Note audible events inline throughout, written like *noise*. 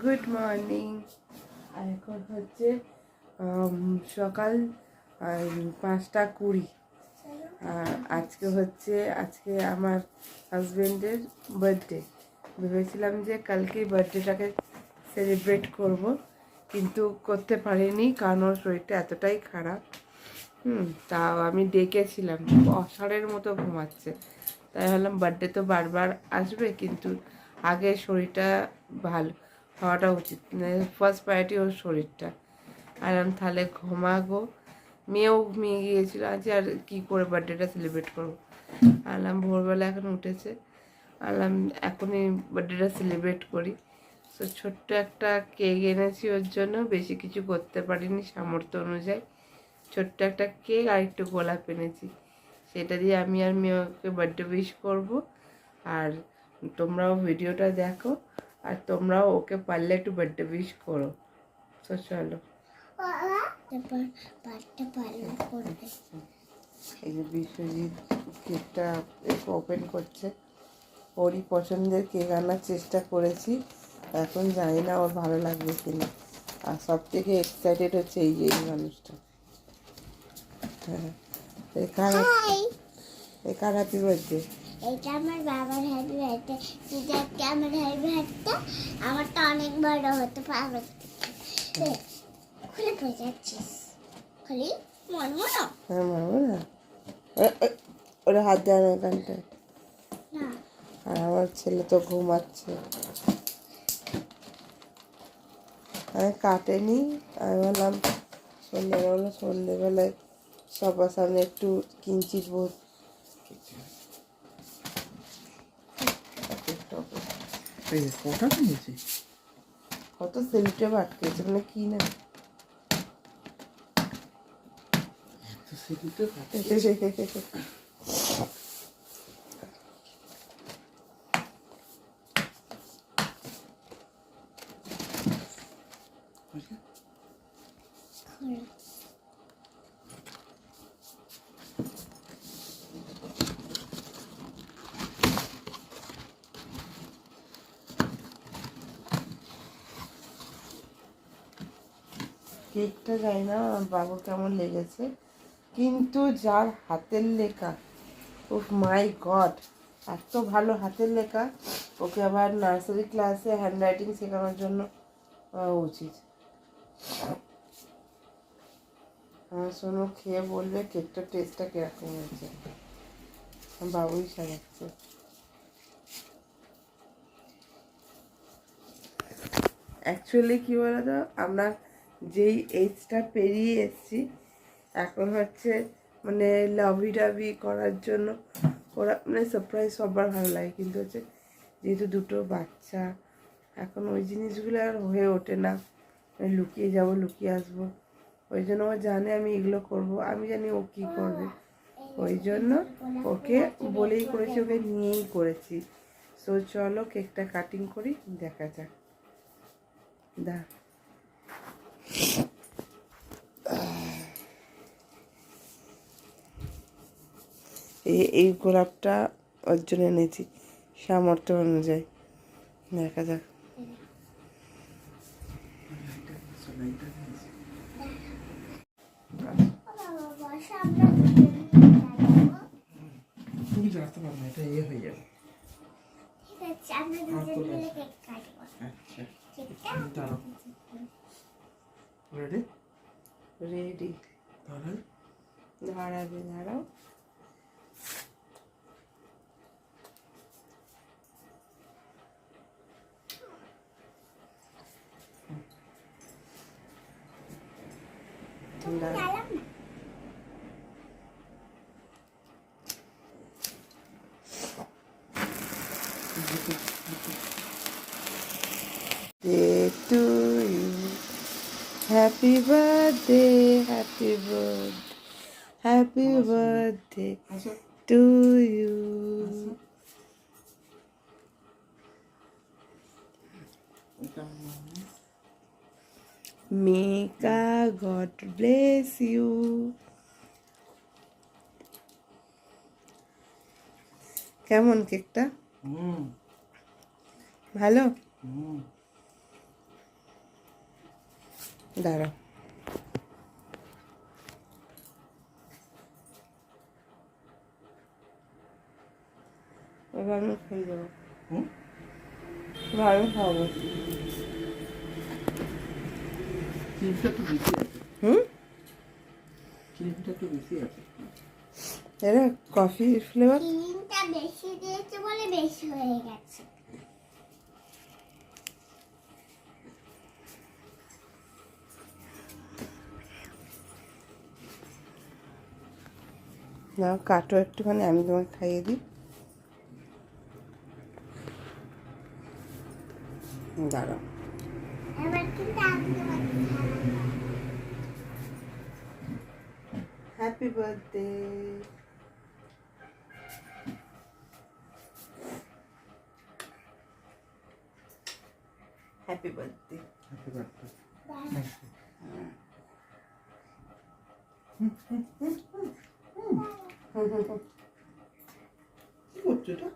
Good morning আর এখন হচ্ছে সকাল পাঁচটা কুড়ি। আজকে হচ্ছে, আজকে আমার হাজবেন্ডের বার্থডে। ভেবেছিলাম যে কালকেই বার্থডেটাকে সেলিব্রেট করব, কিন্তু করতে পারিনি কারণ ওর শরীরটা এতটাই খারাপ। হুম, তাও আমি ডেকেছিলাম অসারের মতো ঘুমাচ্ছে। তাই ভাবলাম বার্থডে তো বারবার আসবে, কিন্তু আগে শরীরটা ভালো হওয়াটা উচিত। ফার্স্ট প্রায়োরিটি ওর শরীরটা। আর আমি তাহলে ঘুমাগো মেয়েও ঘুমিয়ে গিয়েছিল আজ, আর কি করে বার্থডেটা সেলিব্রেট করব? আলাম ভোরবেলা এখন উঠেছে। আলাম এখনই বার্থডেটা সেলিব্রেট করি। তো ছোট্ট একটা কেক এনেছি ওর জন্য। বেশি কিছু করতে পারিনি সামর্থ্য অনুযায়ী। ছোট্ট একটা কেক আর একটু গোলাপ এনেছি। সেটা দিয়ে আমি আর মেয়েকে বার্থডে উইশ করব। আর তোমরাও ভিডিওটা দেখো। আর তোমরাও ওকে পারলে একটু বার্থডে উইশ করো। তো চলো। এই যে বিশ্বজিৎ কেকটা ওপেন করছে। ওরই পছন্দের কেক আনার চেষ্টা করেছি। এখন জানি না ওর ভালো লাগবে কিনা। আর সব থেকে এক্সাইটেড হচ্ছে এই যে এই মানুষটা। হ্যাঁ। এখান এখান হ্যাপি বার্থডে এটা আমার বাবার হ্যাপি বার্থডে সিজারকে আমার হ্যাপি বার্থডে আমারটা অনেক বড় হতে পারবে খুলে পড়ে যাচ্ছিস খুলি মনো হ্যাঁ না এ- এ, ওরা হাত দেয় না। এখানটায় আর আমার ছেলে তো ঘুমাচ্ছে। আমি কাটেনি আমি বললাম সন্ধ্যেবেলা সন্ধ্যেবেলায় সবার সামনে একটু কিঞ্চিত বোধ এই যে কটা নিয়েছি কত সেলিটে আটকেছে মানে কি না এত সেদিতে খুলে কেকটা জানি না বাবুর কেমন লেগেছে। কিন্তু যার হাতের লেখা ও মাই গড এত ভালো হাতের লেখা। ওকে আবার নার্সারি ক্লাসে হ্যান্ড রাইটিং শেখানোর জন্য উচিত। আমার শোনো খেয়ে বলবে কেকটার টেস্টটা কীরকম হয়েছে। বাবুই সাজাচ্ছে। অ্যাকচুয়ালি কী বলতো, আমরা যেই এজটা পেরিয়ে এসেছি, এখন হচ্ছে মানে লাভি ডাভি করার জন্য ওরা মানে সারপ্রাইজ সবার ভালো লাগে। কিন্তু হচ্ছে যেহেতু দুটো বাচ্চা, এখন ওই জিনিসগুলো আর হয়ে ওঠে না। লুকিয়ে যাব, লুকিয়ে আসব। ওই জন্য ও জানে আমি এগুলো করব। আমি জানি ও কী করবে। ওই জন্য ওকে বলেই করেছি, ওকে নিয়েই করেছি। সো চলো কেকটা কাটিং করি, দেখা যাক। দা এই এই গোলাপটা ওর জন্য এনেছি। সামর্থ্য অনুযায়ী। দেখা যাক। ইয়ে হয়ে আচ্ছা। রেডি রেডি দাঁড়াও দাঁড়াও। Happy birthday, happy birthday, happy birthday আচ্ছা to you. এটা May God bless you. কেমন কেকটা হুম ভালো দাঁড়াও। এবার আমি খেয়ে যাব আমি খাব। এটা কফি ফ্লেভার বেশি দিয়েছে বলে বেশি হয়ে গেছে। না কাটো একটুখানি আমি তোমাকে খাইয়ে দিই। দাঁড়াও। Happy birthday happy birthday happy birthday কি করছ এটা?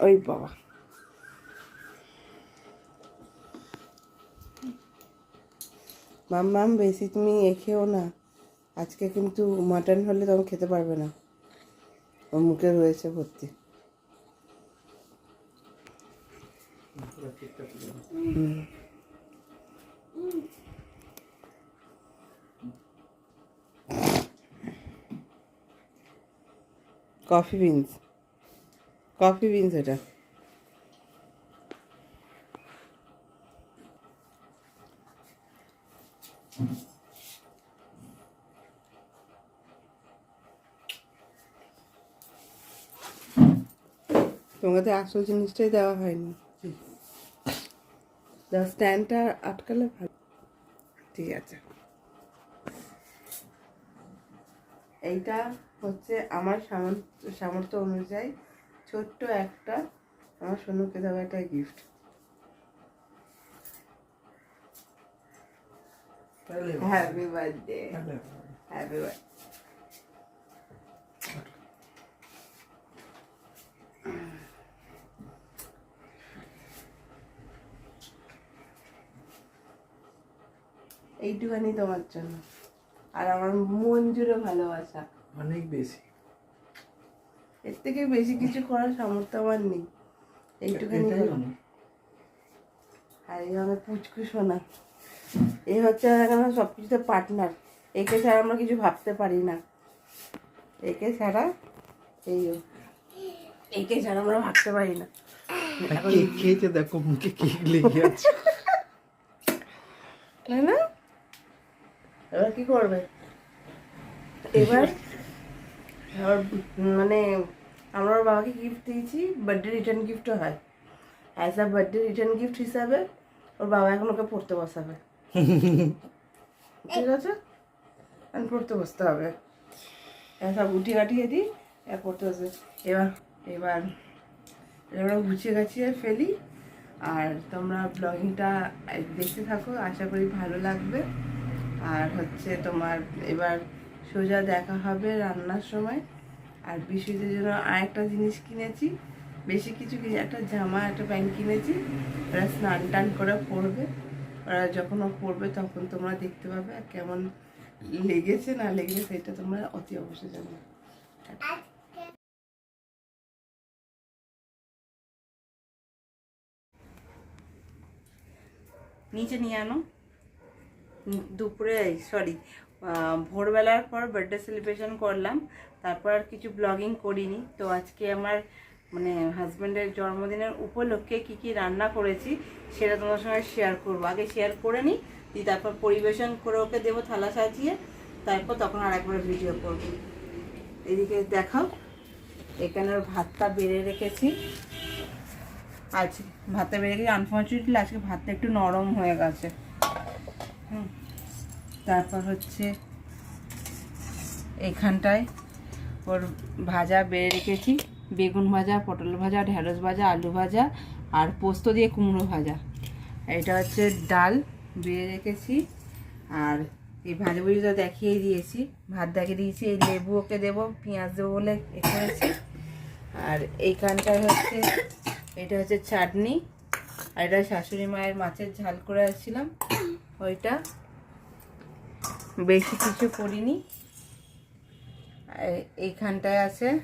ওই বাবা। মাম বেশি তুমি এ খেও না। আজকে কিন্তু মাটন হলে তুমি খেতে পারবে না। ওর মুখে রয়েছে ভর্তি পুরো কেকটা তুলে নাও। হুম। কফি বিনস কফি বিনস এটা। তোমাকে আসল জিনিসটাই দেওয়া হয়নি। স্ট্যান্ডটা আটকালে ভালো। ঠিক আছে। এইটা হচ্ছে আমার সামর্থ্য সামর্থ্য অনুযায়ী ছোট্ট একটা আমার সোনুকে দেওয়া একটা gift happy birthday happy birthday এইটুখানি তোমার জন্য। আর আমার মন জুড়ে ভালোবাসা। অনেক বেশি। এর থেকে বেশি কিছু করার সামর্থ্য আমার নেই। এইটুখানি। আর এই আমার পুচকু সোনা এই হচ্ছে আমার সব কিছুতে পার্টনার একে ছাড়া আমরা কিছু ভাবতে পারি না। একে ছাড়া এই। একে ছাড়া আমরা ভাবতে পারি না। খেয়েছে দেখো মুখে কেক লেগে আছে। না? এবার কি করবে? এবার এবার মানে আমরা ওর বাবাকে গিফট দিয়েছি বার্থডে রিটার্ন গিফটও হয়। As a birthday return gift হিসাবে ওর বাবা এখন ওকে পড়তে বসাবে। ঠিক আছে? এখন পড়তে বসতে হবে। সব উঠি কাটিয়ে দিই, এবার পড়তে বসবে। এবার এবার এবার গুছিয়ে গাছিয়ে ফেলি। আর তোমরা ব্লগিংটা দেখতে থাকো, আশা করি ভালো লাগবে। আর হচ্ছে তোমার এবার সোজা দেখা হবে রান্নার সময়। আর বিশুদের জন্য আরেকটা জিনিস কিনেছি। বেশি কিছু কিনে একটা জামা, একটা প্যান্ট কিনেছি। ওরা স্নান টান করে পরবে ওরা যখন ও পরবে তখন তোমরা দেখতে পাবে আর কেমন লেগেছে, না লেগেছে সেটা তোমরা অতি অবশ্যই জানো নিচে নিয়ে আনো। দুপুরে সরি ভোরবেলার পর বার্থডে সেলিব্রেশন করলাম। তারপর আর কিছু ব্লগিং করিনি। তো আজকে আমার মানে হাজব্যান্ডের জন্মদিনের উপলক্ষে কি কি রান্না করেছি, সেটা তোমার সঙ্গে শেয়ার করব। আগে শেয়ার করে নিই দিয়ে তারপর পরিবেশন করে ওকে দেবো থালা সাজিয়ে। তারপর তখন আর একবার ভিডিও করব। এদিকে দেখাও, এখানে ভাতটা বেড়ে রেখেছি। আজ ভাতটা বেড়ে গেছে আনফর্চুনেটলি আজকে ভাতটা একটু নরম হয়ে গেছে। তারপর হচ্ছে এইখানটায় ওর ভাজা বেড়ে রেখেছি। বেগুন ভাজা, পটল ভাজা, ঢেঁড়স ভাজা, আলু ভাজা আর পোস্ত দিয়ে কুমড়ো ভাজা। এটা হচ্ছে ডাল বেড়ে রেখেছি। আর এই ভাজা ভুজি তো দেখিয়ে দিয়েছি। ভাত দেখিয়ে দিয়েছি। এই লেবু ওকে দেবো, পেঁয়াজ দেবো বলে করেছি আর এইখানটায় হচ্ছে, এটা হচ্ছে চাটনি। আর এটা শাশুড়ি মায়ের মাছের ঝাল করে আসছিলাম। ওইটা। বেশি কিছু করিনি। এইখানটায় আছে।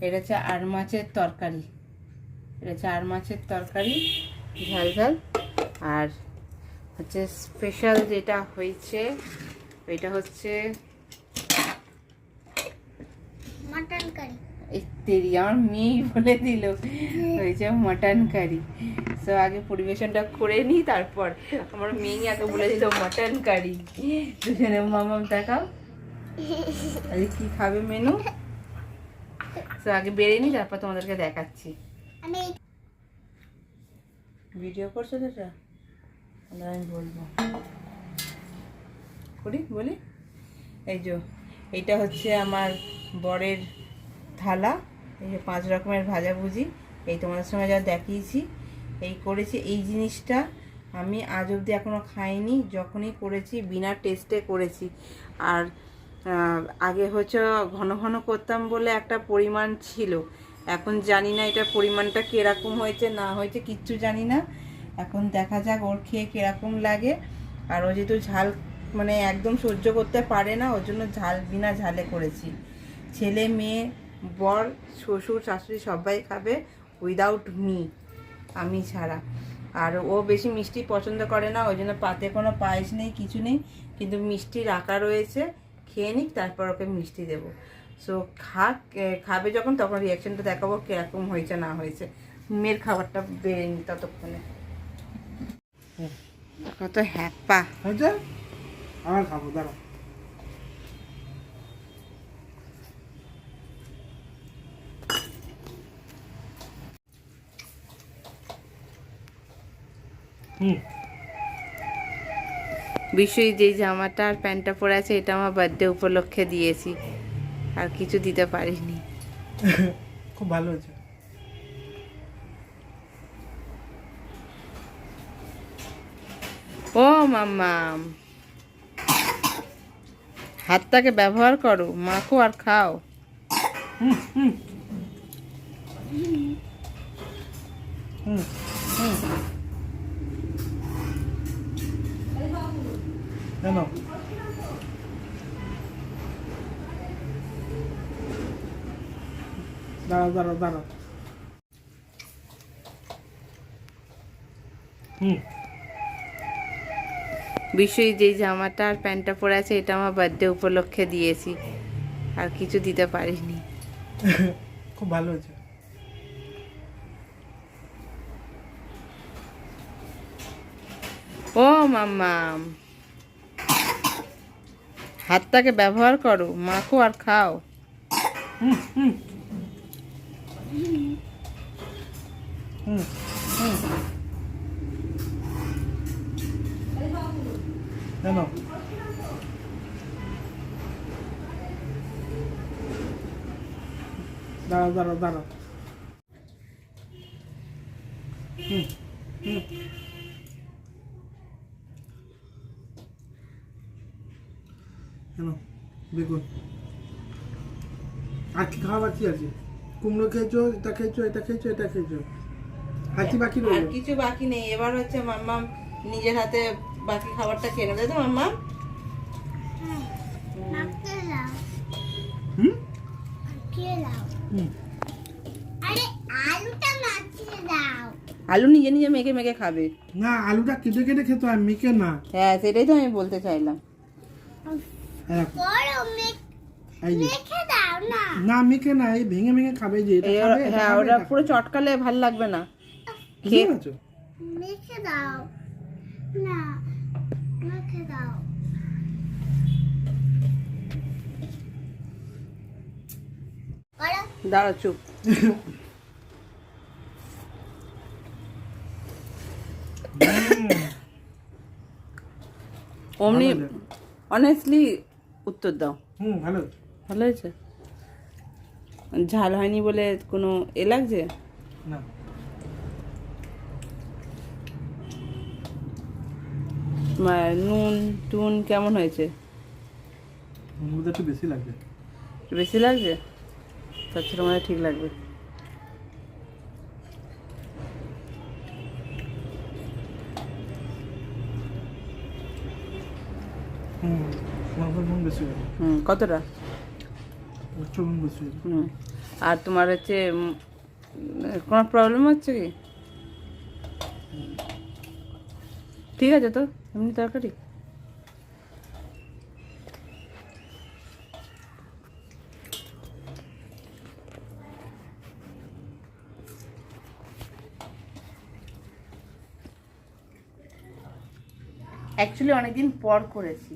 এটা হচ্ছে আর মাছের তরকারি। এটা হচ্ছে আর মাছের তরকারি ঝাল ঝাল। আর হচ্ছে স্পেশাল যেটা হয়েছে এটা হচ্ছে মটন কারি। আমার মেয়েই বলে দিল। হয়েছে মাটন কারি। তো আগে পরিবেশনটা করে নিই তারপর আমার মেয়েই আগে বলে দিল মটন কারি দুজনে মামাম দেখাও। আজকে কি খাবে মেনু? তো আগে বেড়ে নিই তারপর তোমাদেরকে দেখাচ্ছি। ভিডিও করছ এটা তাহলে আমি বলব। করি বলি? এই যে এইটা হচ্ছে আমার বরের থালা। এই যে পাঁচ রকমের ভাজাভুজি। এই তোমাদের সঙ্গে যা দেখিয়েছি। এই করেছি, এই জিনিসটা আমি আজ অবধি এখনও খাইনি, যখনই করেছি বিনা টেস্টে করেছি। আর আগে হচ্ছে ঘন ঘন করতাম বলে একটা পরিমাণ ছিল। এখন জানি না এটার পরিমাণটা কীরকম হয়েছে, না হয়েছে, কিচ্ছু জানি না। এখন দেখা যাক ওর খেয়ে কীরকম লাগে। আর ও যেহেতু ঝাল মানে একদম সহ্য করতে পারে না, ওর জন্য ঝাল, বিনা ঝালে করেছি। ছেলে, মেয়ে, বর, শ্বশুর, শাশুড়ি সবাই খাবে উইদাউট মি আমি ছাড়া। আর ও বেশি মিষ্টি পছন্দ করে না ওই জন্য পাতে কোনো পায়েস নেই কিছু নেই। কিন্তু মিষ্টি রাখা রয়েছে খেয়ে নিক তারপর ওকে মিষ্টি দেবো। সো খাক খাবে যখন তখন রিয়াকশনটা দেখাবো কীরকম হয়েছে না হয়েছে। মেয়ের খাবারটা বেড়ে নি ততক্ষণে। কত হ্যাপা। আমার খাব দাঁড়া হুম। বিশ্বই যে জামাটা আর প্যান্টটা পরে আছে এটা আমার বার্থডে উপলক্ষে দিয়েছি। আর কিছু দিতে পারিনি। *laughs* খুব ভালো হয়েছে। ও মাম্মা। হাতটাকে ব্যবহার করো মাখো আর খাও। হুম। হুম। কেন হুম। বিশ্বই যে জামাটা আর প্যান্টটা পরে আছে এটা আমার বার্থডে উপলক্ষে দিয়েছি। আর কিছু দিতে পারিনি। *laughs* খুব ভালো হয়েছে। ও মাম্মা হাতটাকে ব্যবহার করো মাখো আর খাও। দাঁড়াও দাঁড়াও দাঁড়াও। বাকি আছে? কুমড়ো খেয়েছো এটা খেয়েছো এটা খেয়েছো এটা খেয়েছো। আর কি বাকি আর কিছু বাকি নেই। এবার হচ্ছে মাম্মাম নিজের হাতে বাকি খাবারটা খেয়ে নেবে। তো মাখতে দাও। হুম? মাখিয়ে দাও। হুম। আরে আলুটা মাখিয়ে দাও। আলু নিজে নিজে মেখে মেখে খাবে। না আলুটা কেটে কেটে খেতে হয় মেখে না। হ্যাঁ সেটাই তো আমি বলতে চাইলাম। হ্যাঁ, এই যে। না। না মেখে না এই ভেঙে ভেঙে খাবে যে এটা খাবে, হ্যাঁ এটা পুরো চটকালে ভালো লাগবে না। খেয়ে- মেখে দাও। না মেখে দাও। দাঁড়া চুপ। অমনি অনেস্টলি উত্তর দাও। হুম ভালো ভালো হয়েছে? ঝাল হয়নি বলে কোনো এ লাগছে? না। নুন টুন কেমন হয়েছে? একটু বেশি লাগবে। বেশি লাগছে? তার ছিল মানে ঠিক লাগবে। হুম বেশি হুম কতটা একটু নুন বেশি হবে আর তোমার হচ্ছে কোনো প্রবলেম হচ্ছে কি? ঠিক আছে তো, এমনি তরকারি? অ্যাকচুয়ালি অনেকদিন পর করেছি।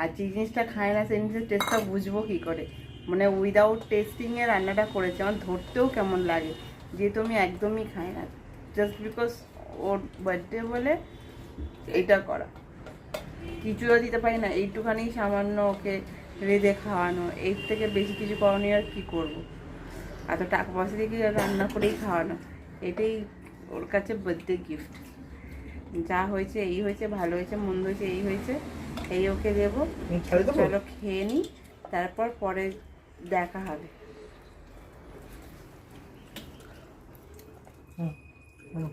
আর যে জিনিসটা খায় না, সেই জিনিসের টেস্টটা বুঝব কী করে? মানে উইদাউট টেস্টিংয়ে রান্নাটা করেছি আমার ধরতেও কেমন লাগে যেহেতু আমি একদমই খাই না জাস্ট বিকজ ওর বার্থডে বলে এইটা করা। কিছুও দিতে পারি না এইটুখানি সামান্য ওকে রেঁধে খাওয়ানো এর থেকে বেশি কিছু করণীয় আর কী করব? এত টাকা পয়সা দিয়ে রান্না করেই খাওয়ানো? এটাই ওর কাছে বার্থডে গিফট যা হয়েছে এই হয়েছে ভালো হয়েছে মন্দ হয়েছে এই হয়েছে এই ওকে দেবো। চলো খেয়ে নিই তারপর পরে দেখা হবে। হুম হুম।